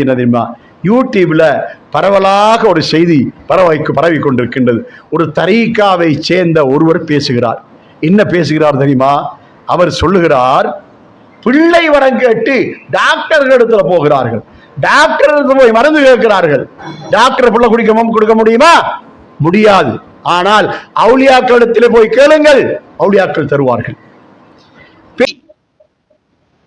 என்ன தெரியுமா? யூடியூப்ல பரவலாக ஒரு செய்தி பரவை பரவி கொண்டிருக்கின்றது ஒரு தரீக்காவை சேர்ந்த ஒருவர் பேசுகிறார். என்ன பேசுகிறார் தெரியுமா? அவர் சொல்லுகிறார் பிள்ளை வரம் கேட்டு டாக்டர்கள் இடத்துல போகிறார்கள். டாக்டர் போய் மருந்து கேட்கிறார்கள். டாக்டர் பிள்ளை குடிக்க கொடுக்க முடியுமா? முடியாது. ஆனால் அவுலியாக்கள் இடத்துல போய் கேளுங்கள். அவுளியாக்கள் தருவார்கள்.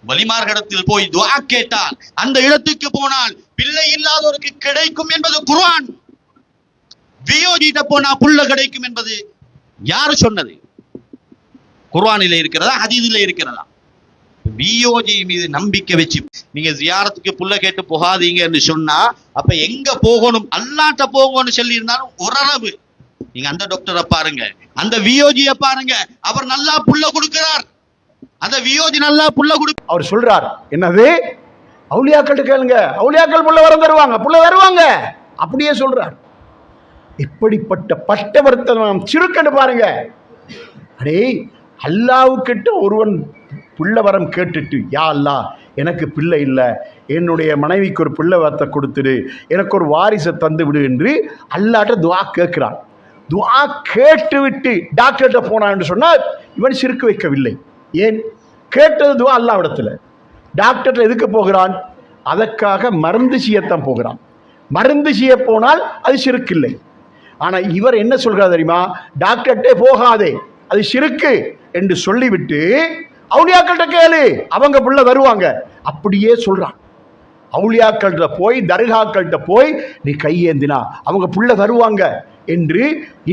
வலிமார்களிடத்தில் போய் துவா கேட்டால் அந்த இடத்துக்கு போனால் பிள்ளை இல்லாதவருக்கு கிடைக்கும் என்பது குர்ஆன். வியோஜிட்ட போனா புள்ள கிடைக்கும் என்பது யாரு சொன்னது? குர்ஆனிலே இருக்கிறதா ஹதீஸிலே இருக்கிறதா? வியோஜி மீது நம்பிக்கை வச்சு நீங்க ஜியாரத்துக்கு புள்ள கேட்டு போகாதீங்கன்னு சொன்னா அப்ப எங்க போகணும்? அல்லாட்ட போகணும்னு சொல்லி இருந்தாலும் ஓரளவு நீங்க அந்த டாக்டரை பாருங்க. அந்த வியோஜிய பாருங்க. அவர் நல்லா புள்ள கொடுக்கிறார். அந்த வியோதி நல்லா புள்ள கொடு அவர் சொல்றார் என்னது? அவுளியாக்கள் கேளுங்க. அவுளியாக்கள் புள்ள வரம் தருவாங்க. புள்ள தருவாங்க அப்படியே சொல்றார். இப்படிப்பட்ட பட்ட நாம் சிறுக்கண்டு பாருங்க. அடே அல்லாவுக்கிட்ட ஒருவன் பிள்ளை வரம் கேட்டுட்டு யா அல்லா எனக்கு பிள்ளை இல்லை. என்னுடைய மனைவிக்கு ஒரு பிள்ளை வரத்தை கொடுத்துடு. எனக்கு ஒரு வாரிசை தந்து விடு என்று அல்லாட்ட துவா கேட்கிறான். துவா கேட்டு விட்டு டாக்டர்கிட்ட போனான் என்று சொன்னால் இவன் சிறுக்கு வைக்கவில்லை. ஏன்? கேட்டது துவா அல்லாவிடத்தில் டாக்டர்கிட்ட எதுக்கு போகிறான்? அதற்காக மருந்து செய்யத்தான் போகிறான். மருந்து செய்ய போனால் அது சிறுக்கில்லை. ஆனால் இவர் என்ன சொல்கிறார் தெரியுமா? டாக்டர்கிட்டே போகாதே அது சிறுக்கு என்று சொல்லிவிட்டு அவுளியாக்கள்கிட்ட கேளு அவங்க பிள்ளை வருவாங்க. அப்படியே சொல்கிறான் அவுளியாக்கள்கிட்ட போய் தர்காக்கள்கிட்ட போய் நீ கையேந்தினா அவங்க பிள்ளை தருவாங்க என்று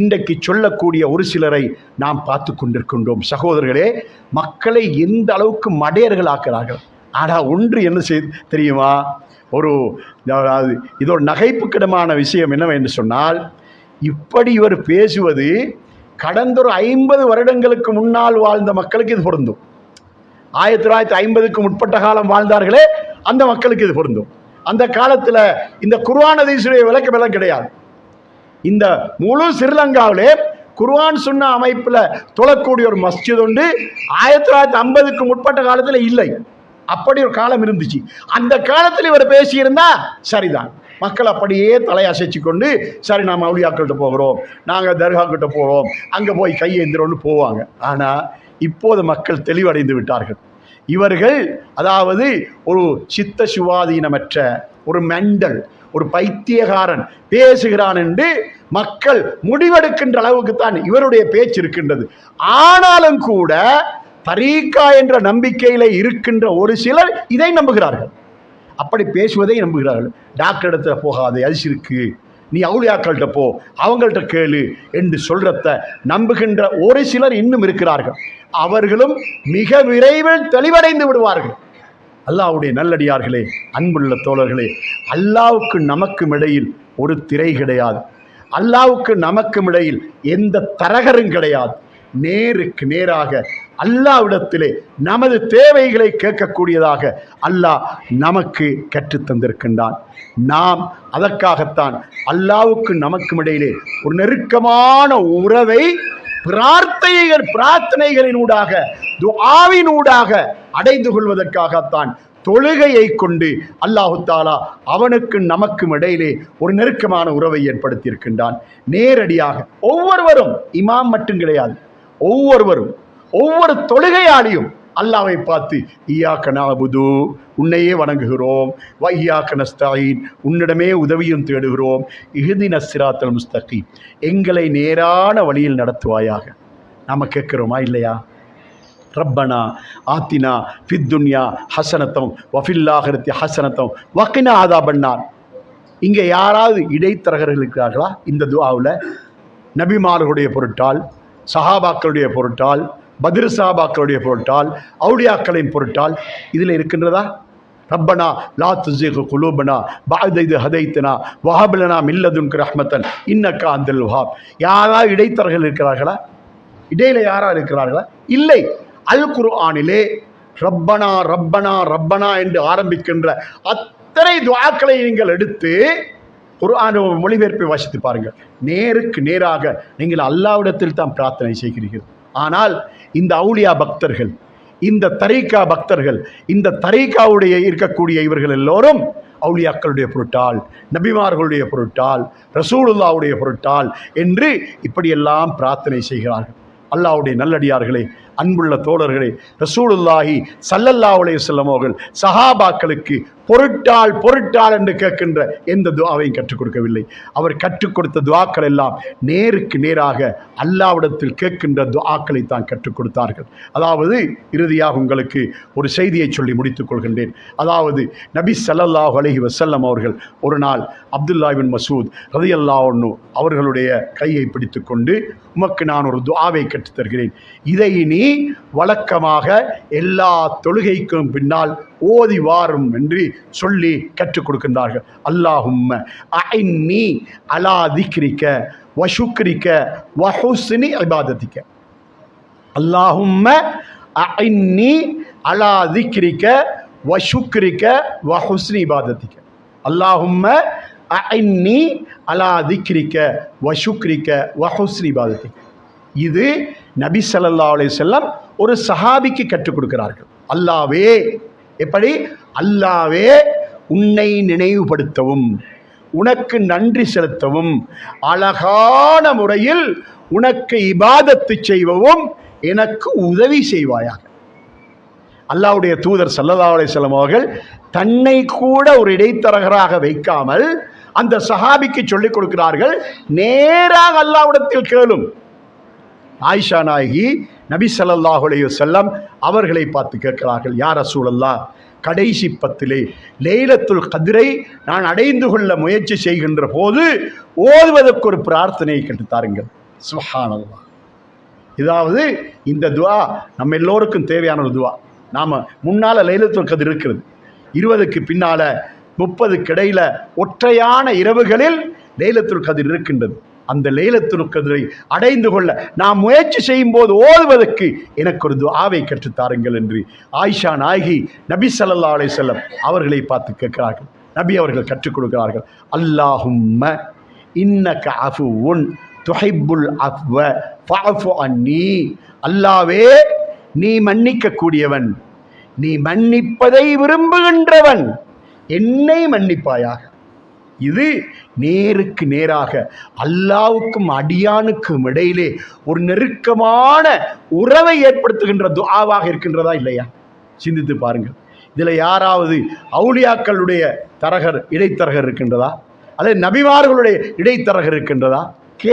இன்றைக்கு சொல்லக்கூடிய ஒரு சிலரை நாம் பார்த்து கொண்டிருக்கின்றோம். சகோதரர்களே மக்களை எந்த அளவுக்கு மடையர்கள் ஆக்கிறார்கள் ஆனால் ஒன்று என்ன செய் தெரியுமா? ஒரு அதாவது ஒரு நகைப்புக்கிடமான விஷயம் என்னவென்று சொன்னால் இப்படி இவர் பேசுவது கடந்த ஒரு ஐம்பது வருடங்களுக்கு முன்னால் வாழ்ந்த மக்களுக்கு இது பொருந்தும். ஆயிரத்தி தொள்ளாயிரத்தி ஐம்பதுக்கு முற்பட்ட காலம் வாழ்ந்தார்களே அந்த மக்களுக்கு இது பொருந்தும். அந்த காலத்தில் இந்த குர்வானதீசுடைய விளக்கமெல்லாம் கிடையாது. இந்த முழு ஸ்ரீலங்காவிலே குர்ஆன் சுண்ணா அமைப்பில் தொழக்கூடிய ஒரு மஸ்ஜித் உண்டு. ஆயிரத்தி தொள்ளாயிரத்தி ஐம்பதுக்கு முற்பட்ட காலத்தில் இல்லை. அப்படி ஒரு காலம் இருந்துச்சு. அந்த காலத்தில் இவர் பேசியிருந்தா சரிதான். மக்கள் அப்படியே தலையசைச்சு கொண்டு சரி நாம் அவுளியாக்கள்கிட்ட போகிறோம். நாங்கள் தர்காக்கிட்ட போகிறோம் அங்கே போய் கையேந்திரோன்னு போவாங்க. ஆனால் இப்போது மக்கள் தெளிவடைந்து விட்டார்கள். இவர்கள் அதாவது ஒரு சித்த சுவாதீனமற்ற ஒரு மெண்டல் ஒரு பைத்தியகாரன் பேசுகிறான் என்று மக்கள் முடிவெடுக்கின்ற அளவுக்கு தான் இவருடைய பேச்சு இருக்கின்றது. ஆனாலும் கூட தரீக்கா என்ற நம்பிக்கையில இருக்கின்ற ஒரு சிலர் இதை நம்புகிறார்கள். அப்படி பேசுவதை நம்புகிறார்கள். டாக்டர் இடத்துல போகாது அரிசி இருக்கு நீ அவுளியாக்கள்கிட்ட போ அவங்கள்ட்ட கேளு என்று சொல்றத நம்புகின்ற ஒரு சிலர் இன்னும் இருக்கிறார்கள். அவர்களும் மிக விரைவில் தெளிவடைந்து விடுவார்கள். அல்லாவுடைய நல்லடியார்களே அன்புள்ள தோழர்களே அல்லாவுக்கு நமக்கும் இடையில் ஒரு திரை கிடையாது. அல்லாவுக்கு நமக்கும் இடையில் எந்த தரகரும் கிடையாது. நேருக்கு நேராக அல்லாவிடத்திலே நமது தேவைகளை கேட்கக்கூடியதாக அல்லாஹ் நமக்கு கற்றுத் தந்திருக்கின்றான். நாம் அதற்காகத்தான் அல்லாவுக்கு நமக்கும் இடையிலே ஒரு நெருக்கமான உறவை பிரார்த்தைகள் பிரார்த்தனைகளினூடாக துஆவினூடாக அடைந்து கொள்வதற்காகத்தான் தொழுகையை கொண்டு அல்லாஹு தாலா அவனுக்கு நமக்கும் இடையிலே ஒரு நெருக்கமான உறவை ஏற்படுத்தியிருக்கின்றான். நேரடியாக ஒவ்வொருவரும் இமாம் மட்டும் கிடையாது. ஒவ்வொருவரும் ஒவ்வொரு தொழுகையாளியும் அல்லாவை பார்த்து ஈயாக்க நாபுது உன்னையே வணங்குகிறோம். வையாக்க நஸ்தாயின் உன்னிடமே உதவியும் தேடுகிறோம். இகுதி நஸ்ராத்தல் முஸ்தகி எங்களை நேரான வழியில் நடத்துவாயாக. நாம் கேட்குறோமா இல்லையா? ரப்பனா ஆத்தினா ஃபித்துன்யா ஹசனத்தம் வஃபில்லாஹரத்தி ஹசனத்தம் வக்கினா ஆதா பண்ணார் இங்கே யாராவது இடைத்தரகர்கள் இருக்கிறார்களா? இந்த துவாவில் நபிமார்களுடைய பொருட்டால் சஹாபாக்களுடைய பொருட்டால் பதிர் சாபாக்களுடைய பொருட்டால் அவுடியாக்களின் பொருட்டால் இதில் இருக்கின்றதா? ரப்பனா லா துசிகு குலூபனா பாத இது ஹதைத்தனா வஹாபிலனா மில்லதுன் ரஹ்மத்தன் இன்னக்கா அந்தல் வஹாப். யாராவது இடைத்தரகர்கள் இருக்கிறார்களா? இடையில யாரா இருக்கிறார்களா? இல்லை. அல் குரு ஆனிலே ரப்பனா ரப்பனா ரப்பனா என்று ஆரம்பிக்கின்ற அத்தனை துவாக்களை நீங்கள் எடுத்து குர்ஆன் மொழிபெயர்ப்பை வாசித்து பாருங்கள். நேருக்கு நேராக நீங்கள் அல்லாவிடத்தில் தான் பிரார்த்தனை செய்கிறீர்கள். ஆனால் இந்த அவுளியா பக்தர்கள் இந்த தரீக்கா பக்தர்கள் இந்த தரீக்காவுடைய இருக்கக்கூடிய இவர்கள் எல்லோரும் அவுளியாக்களுடைய பொருட்டால் நபிமார்களுடைய பொருட்டால் ரசூலுல்லாவுடைய பொருட்டால் என்று இப்படியெல்லாம் பிரார்த்தனை செய்கிறார்கள். அல்லாஹ்வுடைய நல்லடியார்களே அன்புள்ள தோழர்களே ரசூலுல்லாஹி ஸல்லல்லாஹு அலைஹி அவர்கள் சஹாபாக்களுக்கு பொருட்டால் பொருட்டால் என்று கேட்கின்ற எந்த துவாவையும் கற்றுக் கொடுக்கவில்லை. அவர் கற்றுக் கொடுத்த துவாக்கள் எல்லாம் நேருக்கு நேராக அல்லாவிடத்தில் கேட்கின்ற துவாக்களை தான் கற்றுக் கொடுத்தார்கள். அதாவது இறுதியாக உங்களுக்கு ஒரு செய்தியை சொல்லி முடித்துக் கொள்கின்றேன். அதாவது நபி சல்லல்லாஹ் அலஹி வசல்லம் அவர்கள் ஒரு நாள் அப்துல்லா மசூத் மசூத் ரதியல்லாஹு அவர்களுடைய கையை பிடித்துக்கொண்டு உமக்கு நான் ஒரு துவாவை கற்றுத் தருகிறேன். இதை நீ வழக்கமாக எல்லா தொழுகைக்கும் பின்னால் ஓதி வாரும் என்று சொல்லி கற்றுக் கொடுக்கின்றார்கள். அல்லாஹும்ம அஇன்னி அலா திக்ரிக்க வஷுக்ரிக்க வஹுஸ்னி இபாதத்திக்க. அல்லாஹும்ம அஇன்னி அலா திக்ரிக்க வஷுக்ரிக்க வஹுஸ்னி இபாதத்திக்க. அல்லாஹும்ம அஇன்னி அலா திக்ரிக்க வஷுக்ரிக்க வஹுஸ்னி இபாதத்திக்க. இது நபி சல்லா அலி செல்லம் ஒரு சஹாபிக்கு கற்றுக் கொடுக்கிறார்கள். அல்லாவே எப்படி? அல்லாவே உன்னை நினைவுபடுத்தவும் உனக்கு நன்றி செலுத்தவும் அழகான முறையில் உனக்கு இபாதத்து செய்வவும் எனக்கு உதவி செய்வாயாக. அல்லாவுடைய தூதர் ஸல்லல்லாஹு அலி செல்லம் அவர்கள் தன்னை கூட ஒரு இடைத்தரகராக வைக்காமல் அந்த சஹாபிக்கு சொல்லிக் கொடுக்கிறார்கள். நேராக அல்லாவிடத்தில் கேளும். ஆயிஷா நாயகி நபி ஸல்லல்லாஹு செல்லம் அவர்களை பார்த்து கேட்கிறார்கள் யார் அசூலல்லா கடைசி பத்திலே லேலத்துல் கதிரை நான் அடைந்து கொள்ள முயற்சி செய்கின்ற போது ஓதுவதற்கு ஒரு பிரார்த்தனையை கேட்டு தாருங்கள். சுஹானல்லா இதாவது இந்த துவா நம்ம எல்லோருக்கும் தேவையான ஒரு துவா. நாம் முன்னால் லைலத்துல் கதிர் இருக்கிறது. இருபதுக்கு பின்னால் முப்பதுக்கு இடையில் ஒற்றையான இரவுகளில் லைலத்துல் கதிர் இருக்கின்றது. அந்த லைலத்துல் கதிரை அடைந்து கொள்ள நாம் முயற்சி செய்யும் போது ஓதுவதற்கு எனக்கு ஒரு துஆவை கற்றுத்தாருங்கள் என்று ஆயிஷா நாயகி நபி சல்லா அலே செல்லம் அவர்களை பார்த்து கேட்கிறார்கள். நபி அவர்கள் கற்றுக் கொடுக்கிறார்கள். அல்லாஹும்ம இன்னக அஃபுவுன் துஹிப்புல் அஃவ ஃபஅஃபு அன்னி. அல்லாவே நீ மன்னிக்க கூடியவன் நீ மன்னிப்பதை விரும்புகின்றவன். என்னை மன்னிப்பாயாக. இது நேருக்கு நேராக அல்லாவுக்கும் அடியானுக்கும் இடையிலே ஒரு நெருக்கமான உறவை ஏற்படுத்துகின்ற துஆவாக இருக்கின்றதா இல்லையா? சிந்தித்து பாருங்கள். இதில் யாராவது அவுலியாக்களுடைய தரகர் இடைத்தரகர் இருக்கின்றதா? அல்லது நபிமார்களுடைய இடைத்தரகர் இருக்கின்றதா?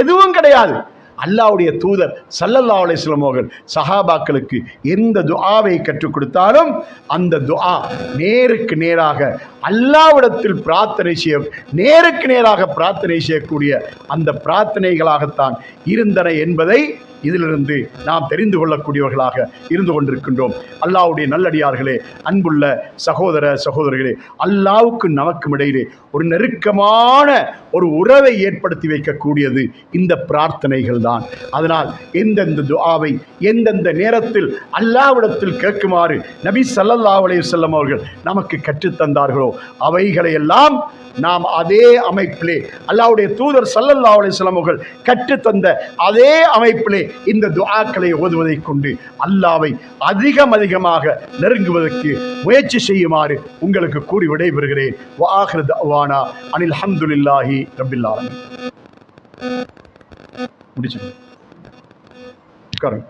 எதுவும் கிடையாது. அல்லாவுடைய தூதர் சல்லல்லா அலிஸ்லம் அவர்கள் சஹாபாக்களுக்கு எந்த துஆவை கற்றுக் கொடுத்தாலும் அந்த துஆ நேருக்கு நேராக அல்லாவிடத்தில் பிரார்த்தனை செய்ய நேருக்கு நேராக பிரார்த்தனை செய்யக்கூடிய அந்த பிரார்த்தனைகளாகத்தான் இருந்தன என்பதை இதிலிருந்து நாம் தெரிந்து கொள்ளக்கூடியவர்களாக இருந்து கொண்டிருக்கின்றோம். அல்லாவுடைய நல்லடியார்களே அன்புள்ள சகோதர சகோதரிகளே அல்லாவுக்கு நமக்கும் இடையிலே ஒரு நெருக்கமான ஒரு உறவை ஏற்படுத்தி வைக்கக்கூடியது இந்த பிரார்த்தனைகள் தான் அதனால் எந்தெந்த துஆவை எந்தெந்த நேரத்தில் அல்லாவிடத்தில் கேட்குமாறு நபி சல்லல்லா அலையுசல்லம் அவர்கள் நமக்கு கற்றுத்தந்தார்களோ அவைகளை எல்லாம் நாம் அதே அமைப்பிலே அல்லாவுடைய தூதர் சல்லல்லா அலைஹி வஸல்லம் கற்றுத்தந்த அதே அமைப்பிலே இந்த துஆக்களை ஓதுவதை கொண்டு அல்லாவை அதிகம் அதிகமாக நெருங்குவதற்கு முயற்சி செய்யுமாறு உங்களுக்கு கூறி விடைபெறுகிறேன். வாஹிரு அனில் ஹம்துலில்லாஹி ரபில் முடிச்சு உட்காருங்க.